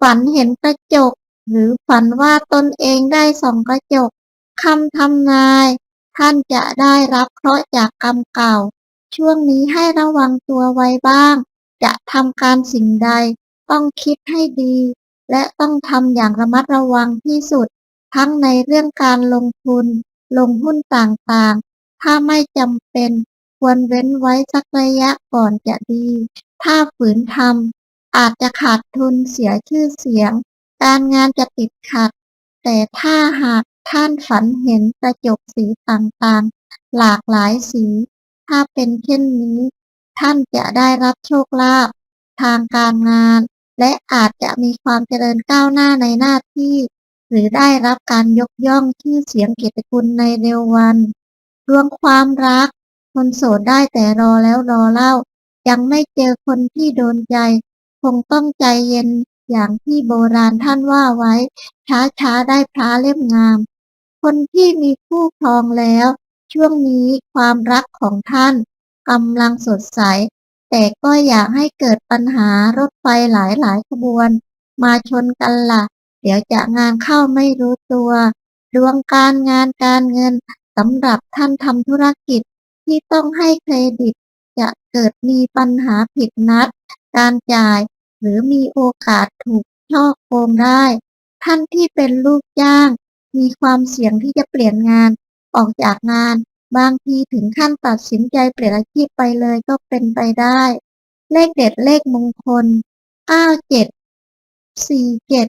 ฝันเห็นกระจก หรือฝันว่าตนเองได้ส่องกระจกคำทำนาย ท่านจะได้รับเคราะห์จากกรรมเก่า ช่วงนี้ให้ระวังตัวไว้บ้าง จะทำการสิ่งใด ต้องคิดให้ดี และต้องทำอย่างระมัดระวังที่สุด ทั้งในเรื่องการลงทุน ลงหุ้นต่างๆ ถ้าไม่จำเป็น ควรเว้นไว้สักระยะก่อนจะดี ถ้าฝืนทำ อาจจะขาดทุนเสียชื่อเสียง การงานจะติดขัด แต่ถ้าหากท่านฝันเห็นกระจกสีต่างๆ หลากหลายสี ถ้าเป็นเช่นนี้ ท่านจะได้รับโชคลาภทางการงาน และอาจจะมีความเจริญก้าวหน้าในหน้าที่ หรือได้รับการยกย่องชื่อเสียงเกียรติคุณในเร็ววันดวงความรัก คนโสดได้แต่รอแล้วรอเล่า ยังไม่เจอคนที่โดนใจ คงต้องใจเย็นอย่างที่โบราณท่านว่าไว้ ช้าๆได้พระเล่มงาม คนที่มีคู่ครองแล้ว ช่วงนี้ความรักของท่านกำลังสดใส แต่ก็อยากให้เกิดปัญหารถไฟหลายๆขบวน มาชนกันล่ะ เดี๋ยวจะงานเข้าไม่รู้ตัว ดวงการงานการเงินสำหรับท่านทำธุรกิจที่ต้องให้เครดิต จะเกิดมีปัญหาผิดนัด การจ่าย หรือมีโอกาสถูกช่อโกงได้ ท่านที่เป็นลูกจ้าง มีความเสี่ยงที่จะเปลี่ยนงาน ออกจากงาน บางทีถึงขั้นตัดสินใจเปลี่ยนอาชีพไปเลยก็เป็นไปได้ เลขเด็ดเลขมงคล97 47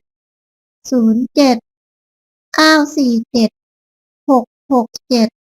07 947 667